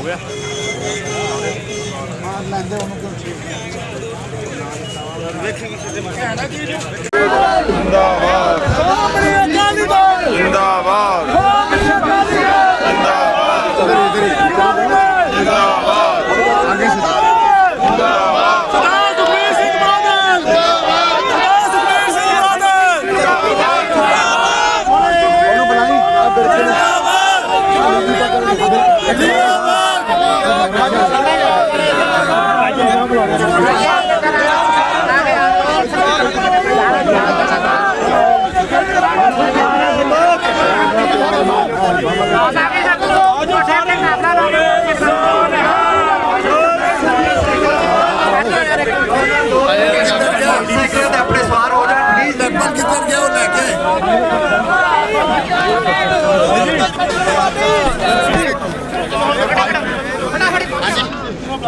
ਹੋ ਗਿਆ। ਮਾਰ ਲੈਂਦੇ ਉਹਨੂੰ। ਕਿਉਂ ਛੇ ਜਿੰਦਾਬਾਦ ਸਰਦਾਰ ਸੁਖਬੀਰ ਸਿੰਘ ਬਾਦਲ ਸਰਦਾਰ ਸੁਖਬੀਰ ਸਿੰਘ ਬਾਦਲ ਉਹਨੂੰ ਬੁਲਾਈ ਆ ਬਿਰਕੇ ਨੂੰ ਆਪਣੇ ਸਵਾਰ ਹੋ ਜਾਣ ਪਲੀਜ਼ ਲੈਪਨ ਕਿੱਧਰ ਗਿਆ ਉਹ ਲੈ ਕੇ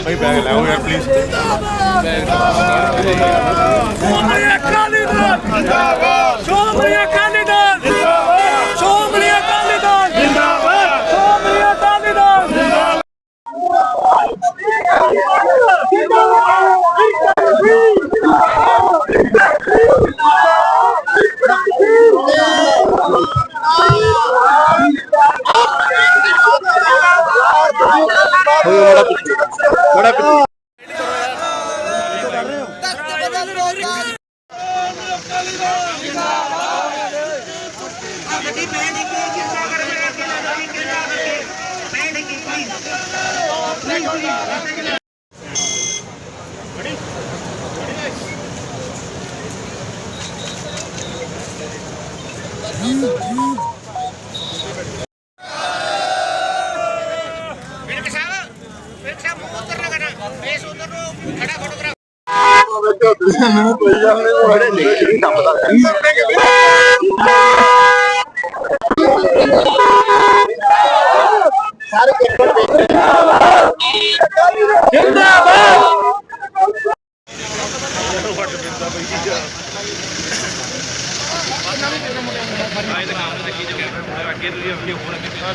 ਭਾਈ ਬੈਗ ਲਾਓ ਯਾਰ ਪਲੀਜ਼ ਸ਼੍ਰੋਮਣੀ ਅਕਾਲੀ ਦਲ ਜਿੰਦਾਬਾਦ ਸ਼੍ਰੋਮਣੀ ਅਕਾਲੀ ਦਲ こういうらっ。ਬੜੇ ਨਹੀਂ ਤਾਂ ਪਤਾ ਸਾਰੇ ਕਿੱਥੇ ਜਿੰਦਾਬਾਦ। ਜਿੰਦਾਬਾਦ ਫਟ ਪੈਂਦਾ ਬਈ ਜੀ ਆਹ ਨਵੀਂ ਤੇਰੇ ਮੁੰਡੇ ਨੂੰ ਆਏ ਤਾਂ ਕੰਮ ਤੇ ਕੀ ਜਗ੍ਹਾ ਅੱਗੇ ਤੁਸੀਂ ਆਪਣੀ ਫੋਨ ਅੱਗੇ ਚਲਾ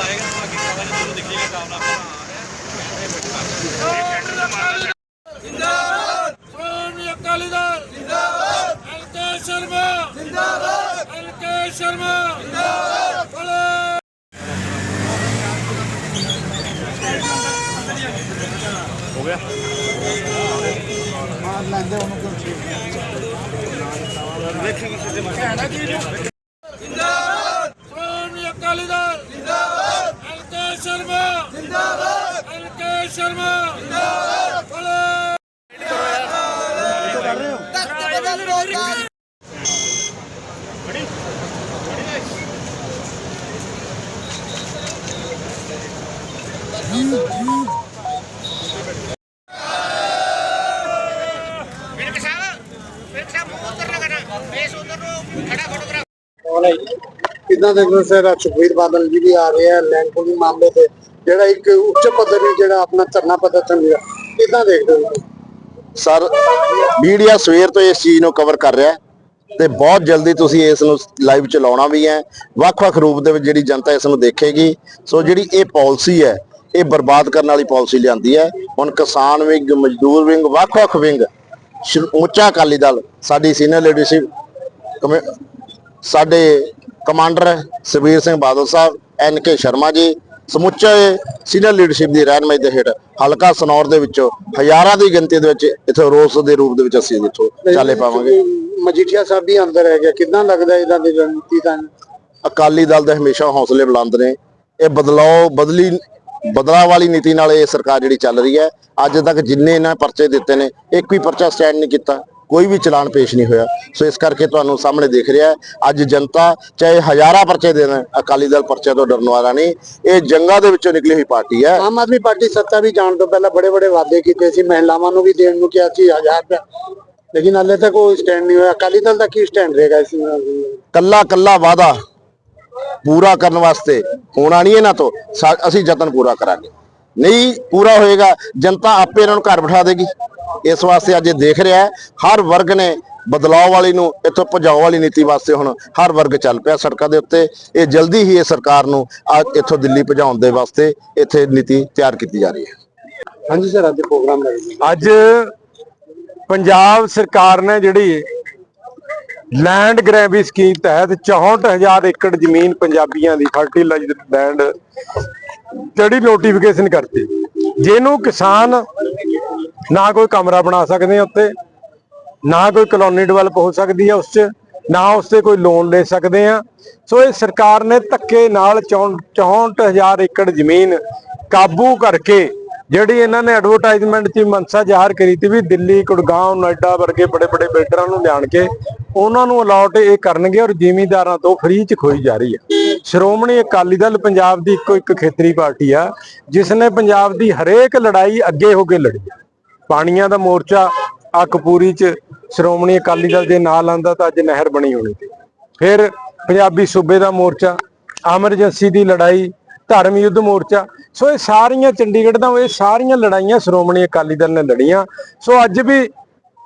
ਆਏਗਾ ਸ਼੍ਰੋਮਣੀ ਅਕਾਲੀ ਦਲ। ਜਿੰਦਾਬਾਦ। ਐਲਕੇ ਸ਼ਰਮਾ। ਜਿੰਦਾਬਾਦ। ਐਲਕੇ ਸ਼ਰਮਾ। ਜਿੰਦਾਬਾਦ। ਹੋ ਗਿਆ ਮਾਰ ਲੈਂਦੇ ਉਹਨੂੰ ਕਿਉਂ ਛੇ ਸ਼੍ਰੋਮਣੀ ਅਕਾਲੀ ਦਲ ਜਿੰਦਾਬਾਦ ਐਲਕੇ ਸ਼ਰਮਾ ਜਿੰਦਾਬਾਦ ਐਲਕੇ ਸ਼ਰਮਾ ਜਿੰਦਾਬਾਦ ਵਿਰਕ ਸਾਹਿਬ ਵਿਰਕ ਸਾਹਿਬ ਮੂੰਹ ਉੱਧਰ ਨਾ ਕਰਨਾ ਫੇਸ ਉਧਰ ਨੂੰ ਖੜਾ ਫੋਟੋਗ੍ਰਾਫ ਕਿੱਦਾਂ ਦੇਖਦੇ ਸਰ ਸੁਖਬੀਰ ਬਾਦਲ ਜੀ ਵੀ ਆ ਰਹੇ ਆ ਲੈਂਡ ਪੂਲਿੰਗ ਮਾਮਲੇ ਤੇ। ਜਿਹੜਾ ਇੱਕ ਉੱਚ ਪੱਧਰ ਜਿਹੜਾ ਆਪਣਾ ਧਰਨਾ ਪੱਧਰ ਚੱਲ ਰਿਹਾ ਕਿੱਦਾਂ ਦੇਖਦੇ ਹੋ ਸਰ ਮੀਡੀਆ ਸਵੇਰ ਤੋਂ ਇਸ ਚੀਜ਼ ਨੂੰ ਕਵਰ ਕਰ ਰਿਹਾ ਹੈ ਤੇ ਬਹੁਤ ਜਲਦੀ ਤੁਸੀਂ ਇਸ ਨੂੰ ਲਾਈਵ ਚਲਾਉਣਾ ਵੀ ਹੈ। ਵੱਖ-ਵੱਖ ਰੂਪ ਦੇ ਵਿੱਚ ਜਿਹੜੀ ਜਨਤਾ ਇਸ ਨੂੰ ਦੇਖੇਗੀ। ਸੋ ਜਿਹੜੀ ਇਹ ਪਾਲਿਸੀ ਹੈ, ਇਹ ਬਰਬਾਦ ਕਰਨ ਵਾਲੀ ਪਾਲਿਸੀ ਲਿਆਂਦੀ ਹੈ। ਹੁਣ ਕਿਸਾਨ ਵਿੰਗ, ਮਜ਼ਦੂਰ ਵਿੰਗ, ਵੱਖ-ਵੱਖ ਵਿੰਗ ਸ਼੍ਰ- ਉੱਚਾ ਅਕਾਲੀ ਦਲ, ਸਾਡੀ ਸੀਨੀਅਰ ਲੀਡਰਸ਼ਿਪ ਕਮੇ- ਸਾਡੇ ਕਮਾਂਡਰ ਸੁਖਬੀਰ ਸਿੰਘ ਬਾਦਲ ਸਾਹਿਬ, ਐਨ ਕੇ ਸ਼ਰਮਾ ਜੀ ਸਮੁੱਚੇ ਸੀਨੀਅਰ ਲੀਡਰਸ਼ਿਪ ਦੀ ਰਹਿਨਮਾਈ ਦੇ ਹੇਠ ਹਲਕਾ ਸਨੌਰ ਦੇ ਵਿੱਚੋਂ ਹਜ਼ਾਰਾਂ ਦੀ ਗਿਣਤੀ ਦੇ ਵਿੱਚ ਇੱਥੇ ਰੋਸ ਦੇ ਰੂਪ ਦੇ ਵਿੱਚ ਅਸੀਂ ਇੱਥੋਂ ਚਾਲੇ ਪਾਵਾਂਗੇ। ਮਜੀਠੀਆ ਸਾਹਿਬ ਵੀ ਅੰਦਰ ਹੈਗੇ ਕਿੱਦਾਂ ਲੱਗਦਾ ਇਹਨਾਂ ਦੀ ਰਣਨੀਤੀ ਤਾਂ? ਅਕਾਲੀ ਦਲ ਦੇ ਹਮੇਸ਼ਾ ਹੌਸਲੇ ਬੁਲੰਦ ਨੇ। ਇਹ ਬਦਲਾਅ ਬਦਲੀ ਬਦਲਾਅ ਵਾਲੀ ਨੀਤੀ ਨਾਲ ਇਹ ਸਰਕਾਰ ਜਿਹੜੀ ਚੱਲ ਰਹੀ ਹੈ ਅੱਜ ਤੱਕ ਜਿੰਨੇ ਇਹਨਾਂ ਪਰਚੇ ਦਿੱਤੇ ਨੇ ਇੱਕ ਵੀ ਪਰਚਾ ਸਟੈਂਡ ਨਹੀਂ ਕੀਤਾ। ਕੋਈ ਵੀ ਚਲਾਨ ਪੇਸ਼ ਨਹੀਂ ਹੋਇਆ। ਸੋ ਇਸ ਕਰਕੇ ਤੁਹਾਨੂੰ ਸਾਹਮਣੇ ਦੇਖ ਰਿਹਾ ਅੱਜ ਜਨਤਾ ਚਾਹੇ ਹਜ਼ਾਰਾਂ ਪਰਚੇ ਦੇਣ ਅਕਾਲੀ ਦਲ ਪਰਚੇ ਤੋਂ ਡਰਨ ਵਾਲਾ ਨਹੀਂ ਇਹ ਜੰਗਾਂ ਦੇ ਵਿੱਚੋਂ ਨਿਕਲੀ ਹੋਈ ਪਾਰਟੀ ਹੈ। ਆਮ ਆਦਮੀ ਪਾਰਟੀ ਸੱਤਾ ਵੀ ਜਾਣ ਤੋਂ ਪਹਿਲਾਂ ਬੜੇ ਬੜੇ ਵਾਅਦੇ ਕੀਤੇ ਸੀ ਮਹਿਲਾਵਾਂ ਨੂੰ ਵੀ ਦੇਣ ਨੂੰ ਕਿਹਾ ਸੀ 1000 ਰੁਪਏ। ਲੇਕਿਨ ਹਾਲੇ ਤੱਕ ਕੋਈ ਸਟੈਂਡ ਨਹੀਂ ਹੋਇਆ। ਅਕਾਲੀ ਦਲ ਦਾ ਕੀ ਸਟੈਂਡ ਰਹੇਗਾ ਇਸ ਕੱਲਾ ਕੱਲਾ ਵਾਦਾ ਪੂਰਾ ਕਰਨ ਵਾਸਤੇ ਹੋਣਾ ਨਹੀਂ ਇਹਨਾਂ ਤੋਂ। ਅਸੀਂ ਯਤਨ ਪੂਰਾ ਕਰਾਂਗੇ। ਨਹੀਂ ਪੂਰਾ ਹੋਏਗਾ। ਜਨਤਾ ਆਪੇ ਇਹਨਾਂ ਨੂੰ ਘਰ ਬਿਠਾ ਦੇਗੀ। ਇਸ ਵਾਸਤੇ ਅੱਜ ਇਹ ਦੇਖ ਰਿਹਾ ਹੈ ਹਰ ਵਰਗ ਨੇ ਬਦਲਾਅ ਵਾਲੀ ਨੂੰ ਇੱਥੋਂ ਭਜਾਓ ਵਾਲੀ ਨੀਤੀ ਵਾਸਤੇ ਹੁਣ ਹਰ ਵਰਗ ਚੱਲ ਪਿਆ ਸੜਕਾਂ ਦੇ ਉੱਤੇ। ਇਹ ਜਲਦੀ ਹੀ ਇਹ ਸਰਕਾਰ ਨੂੰ ਅੱਜ ਇੱਥੋਂ ਦਿੱਲੀ ਭਜਾਉਣ ਦੇ ਵਾਸਤੇ ਇੱਥੇ ਨੀਤੀ ਤਿਆਰ ਕੀਤੀ ਜਾ ਰਹੀ ਹੈ। ਹਾਂਜੀ ਸਰ ਅੱਜ ਪ੍ਰੋਗਰਾਮ ਅੱਜ ਪੰਜਾਬ ਸਰਕਾਰ ਨੇ ਜਿਹੜੀ ਲੈਂਡ ਗ੍ਰੈਬੀ ਸਕੀਮ ਤਹਿਤ 64000 ਏਕੜ ਜ਼ਮੀਨ ਪੰਜਾਬੀਆਂ ਦੀ ਫਰਟੀਲਾਈਜ਼ਡ ਲੈਂਡ ਜਿਹੜੀ ਨੋਟੀਫਿਕੇਸ਼ਨ ਕਰਤੀ। ਜਿਹਨੂੰ ਕਿਸਾਨ ਨਾ ਕੋਈ ਕਮਰਾ ਬਣਾ ਸਕਦੇ ਆ ਉੱਤੇ ਨਾ ਕੋਈ ਕਲੋਨੀ ਡਿਵੈਲਪ ਹੋ ਸਕਦੀ ਹੈ ਉਸ 'ਚ, ਨਾ ਉਸ ਤੇ ਕੋਈ ਲੋਨ ਲੈ ਸਕਦੇ ਆ ਸੋ ਇਹ ਸਰਕਾਰ ਨੇ ਧੱਕੇ ਨਾਲ 64000 ਏਕੜ ਜ਼ਮੀਨ ਕਾਬੂ ਕਰਕੇ ਜਿਹੜੀ ਇਹਨਾਂ ਨੇ ਐਡਵਰਟਾਈਜ਼ਮੈਂਟ 'ਚ ਮਨਸਾ ਜ਼ਾਹਰ ਕਰੀ ਤੀ ਵੀ ਦਿੱਲੀ ਗੁੜਗਾਉਂ ਨੋਇਡਾ ਵਰਗੇ ਬੜੇ ਬੜੇ ਬਿਲਡਰਾਂ ਨੂੰ ਲਿਆਣ ਕੇ ਉਹਨਾਂ ਨੂੰ ਅਲਾਟ ਇਹ ਕਰਨਗੇ ਔਰ ਜ਼ਿਮੀਂਦਾਰਾਂ ਤੋਂ ਫ੍ਰੀ 'ਚ ਖੋਈ ਜਾ ਰਹੀ ਹੈ। ਸ਼੍ਰੋਮਣੀ ਅਕਾਲੀ ਦਲ ਪੰਜਾਬ ਦੀ ਇੱਕੋ ਇੱਕ ਖੇਤਰੀ ਪਾਰਟੀ ਆ, ਜਿਸ ਨੇ ਪੰਜਾਬ ਦੀ ਹਰੇਕ ਲੜਾਈ ਅੱਗੇ ਹੋ ਕੇ ਲੜੀ ਪਾਣੀਆਂ ਦਾ ਮੋਰਚਾ ਅਕਪੂਰੀ ਚ ਸ਼੍ਰੋਮਣੀ ਅਕਾਲੀ ਦਲ ਦੇ ਨਾਲ ਆਂਦਾ ਤਾਂ ਅੱਜ ਨਹਿਰ ਬਣੀ ਹੋਣੀ ਫਿਰ ਪੰਜਾਬੀ ਸੂਬੇ ਦਾ ਮੋਰਚਾ ਐਮਰਜੈਂਸੀ ਦੀ ਲੜਾਈ, ਧਰਮ ਯੁੱਧ ਮੋਰਚਾ, ਸੋ ਇਹ ਸਾਰੀਆਂ ਚੰਡੀਗੜ੍ਹ ਦਾ, ਇਹ ਸਾਰੀਆਂ ਲੜਾਈਆਂ ਸ਼੍ਰੋਮਣੀ ਅਕਾਲੀ ਦਲ ਨੇ ਲੜੀਆਂ। ਸੋ ਅੱਜ ਵੀ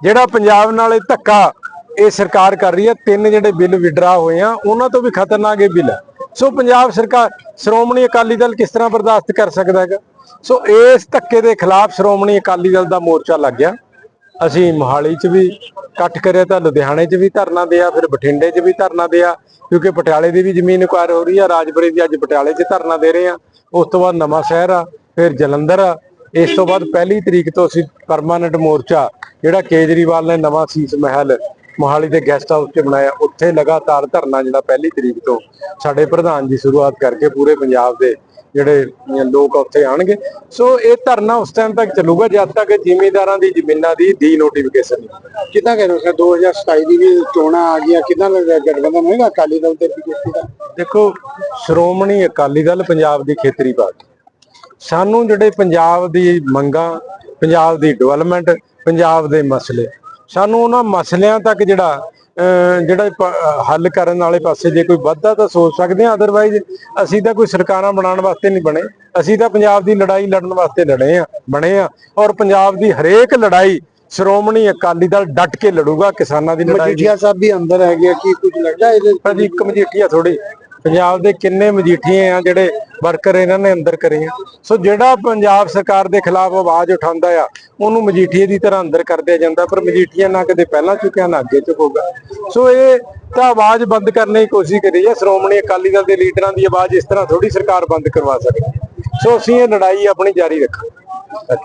ਜਿਹੜਾ ਪੰਜਾਬ ਨਾਲ ਇਹ ਧੱਕਾ ਇਹ ਸਰਕਾਰ ਕਰ ਰਹੀ ਹੈ, ਤਿੰਨ ਜਿਹੜੇ ਬਿੱਲ ਵਿਡਰਾ ਹੋਏ ਆ, ਉਹਨਾਂ ਤੋਂ ਵੀ ਖਤਰਨਾਕ ਇਹ ਬਿੱਲ ਹੈ। ਸੋ ਪੰਜਾਬ ਸਰਕਾਰ ਸ਼੍ਰੋਮਣੀ ਅਕਾਲੀ ਦਲ ਕਿਸ ਤਰ੍ਹਾਂ ਬਰਦਾਸ਼ਤ ਕਰ ਸਕਦਾ ਹੈਗਾ? ਸੋ ਇਸ ਧੱਕੇ ਦੇ ਖਿਲਾਫ ਸ਼੍ਰੋਮਣੀ ਅਕਾਲੀ ਦਲ ਦਾ ਮੋਰਚਾ ਲੱਗ ਗਿਆ। ਅਸੀਂ ਮੋਹਾਲੀ 'ਚ ਵੀ ਇਕੱਠ ਕਰਿਆ ਤਾਂ ਲੁਧਿਆਣੇ 'ਚ ਵੀ ਧਰਨਾ ਦਿਆ ਫਿਰ ਬਠਿੰਡੇ 'ਚ ਵੀ ਧਰਨਾ ਦਿਆ ਕਿਉਂਕਿ ਪਟਿਆਲੇ ਦੀ ਵੀ ਜ਼ਮੀਨ ਅਕਵਾਇਰ ਹੋ ਰਹੀ ਆ। ਰਾਜਪੁਰੇ ਦੀ ਅੱਜ ਪਟਿਆਲੇ 'ਚ ਧਰਨਾ ਦੇ ਰਹੇ ਆ। ਉਸ ਤੋਂ ਬਾਅਦ ਨਵਾਂ ਸ਼ਹਿਰ ਆ ਫਿਰ ਜਲੰਧਰ ਆ। ਇਸ ਤੋਂ ਬਾਅਦ ਪਹਿਲੀ ਤਰੀਕ ਤੋਂ ਅਸੀਂ ਪਰਮਾਨੈਂਟ ਮੋਰਚਾ ਜਿਹੜਾ ਕੇਜਰੀਵਾਲ ਨੇ ਨਵਾਂ ਸੀਸ ਮਹਿਲ ਮੋਹਾਲੀ ਦੇ ਗੈਸਟ ਹਾਊਸ 'ਚ ਬਣਾਇਆ। ਉੱਥੇ ਲਗਾਤਾਰ ਧਰਨਾ ਜਿਹੜਾ ਪਹਿਲੀ ਤਰੀਕ ਤੋਂ ਸਾਡੇ ਪ੍ਰਧਾਨ ਜੀ ਸ਼ੁਰੂਆਤ ਕਰਕੇ ਪੂਰੇ ਪੰਜਾਬ ਦੇ ਜਿਹੜੇ ਲੋਕ ਉੱਥੇ ਆਣਗੇ ਸੋ ਇਹ ਧਰਨਾ ਉਸ ਟਾਈਮ ਤੱਕ ਚੱਲੂਗਾ ਜਦ ਤੱਕ ਜ਼ਿਮੀਂਦਾਰਾਂ ਦੀ ਜ਼ਮੀਨਾਂ ਦੀ ਡੀ ਨੋਟੀਫਿਕੇਸ਼ਨ ਨਹੀਂ ਕਿੱਦਾਂ ਕਹਿ ਰਹੇ ਹੋ ਸਰ? 2027 ਦੀ ਵੀ ਚੋਣਾਂ ਆ ਗਈਆਂ। ਕਿੱਦਾਂ ਲੱਗਦਾ ਗਠਬੰਧਨ ਹੋਏਗਾ ਅਕਾਲੀ ਦਲ ਤੇ ਬੀਜੇਪੀ ਦਾ? ਦੇਖੋ ਸ਼੍ਰੋਮਣੀ ਅਕਾਲੀ ਦਲ ਪੰਜਾਬ ਦੀ ਖੇਤਰੀ ਪਾਰਟੀ। ਸਾਨੂੰ ਜਿਹੜੇ ਪੰਜਾਬ ਦੀ ਮੰਗਾਂ ਪੰਜਾਬ ਦੀ ਡਿਵੈਲਪਮੈਂਟ ਪੰਜਾਬ ਦੇ ਮਸਲੇ ਸਾਨੂੰ ਉਹਨਾਂ ਮਸਲਿਆਂ ਤੱਕ ਜਿਹੜਾ ਜਿਹੜਾ ਹੱਲ ਕਰਨ ਵਾਲੇ ਪਾਸੇ ਜੇ ਕੋਈ ਵੱਧਦਾ ਤਾਂ ਸੋਚ ਸਕਦੇ ਹਾਂ। ਅਦਰਵਾਈਜ਼ ਅਸੀਂ ਤਾਂ ਕੋਈ ਸਰਕਾਰਾਂ ਬਣਾਉਣ ਵਾਸਤੇ ਨਹੀਂ ਬਣੇ। ਅਸੀਂ ਤਾਂ ਪੰਜਾਬ ਦੀ ਲੜਾਈ ਲੜਨ ਵਾਸਤੇ ਲੜੇ ਆ ਬਣੇ ਆ ਔਰ ਪੰਜਾਬ ਦੀ ਹਰੇਕ ਲੜਾਈ ਸ਼੍ਰੋਮਣੀ ਅਕਾਲੀ ਦਲ ਡਟ ਕੇ ਲੜੂਗਾ ਕਿਸਾਨਾਂ ਦੀ ਲੜਾਈ ਮਜੀਠੀਆ ਸਾਹਿਬ ਵੀ ਅੰਦਰ ਹੈਗੇ ਆ, ਕੀ ਕੁਝ ਲੱਗਦਾ ਇਹਦੇ? ਭਾਜੀ ਇੱਕ ਮਜੀਠੀਆ ਥੋੜੀ ਪੰਜਾਬ ਦੇ ਕਿੰਨੇ ਮਜੀਠੀਏ ਆ ਜਿਹੜੇ ਵਰਕਰ ਇਹਨਾਂ ਨੇ ਅੰਦਰ ਕਰੇ ਆ। ਸੋ ਜਿਹੜਾ ਪੰਜਾਬ ਸਰਕਾਰ ਦੇ ਖਿਲਾਫ ਆਵਾਜ਼ ਉਠਾਉਂਦਾ ਆ, ਉਹਨੂੰ ਮਜੀਠੀਏ ਦੀ ਤਰ੍ਹਾਂ ਅੰਦਰ ਕਰ ਦਿਆ ਜਾਂਦਾ, ਪਰ ਮਜੀਠੀਆ ਨਾ ਕਦੇ ਪਹਿਲਾਂ ਚੁੱਕਿਆ, ਨਾ ਅੱਗੇ ਚੁੱਕੂਗਾ। ਸੋ ਇਹ ਤਾਂ ਆਵਾਜ਼ ਬੰਦ ਕਰਨ ਦੀ ਕੋਸ਼ਿਸ਼ ਕਰੀ ਹੈ ਸ਼੍ਰੋਮਣੀ ਅਕਾਲੀ ਦਲ ਦੇ ਲੀਡਰਾਂ ਦੀ ਆਵਾਜ਼ ਇਸ ਤਰ੍ਹਾਂ ਥੋੜੀ ਸਰਕਾਰ ਬੰਦ ਕਰਵਾ ਸਕਦੀ। ਹੈ। ਸੋ ਅਸੀਂ ਇਹ ਲੜਾਈ ਆਪਣੀ ਜਾਰੀ ਰੱਖਾਂਗੇ।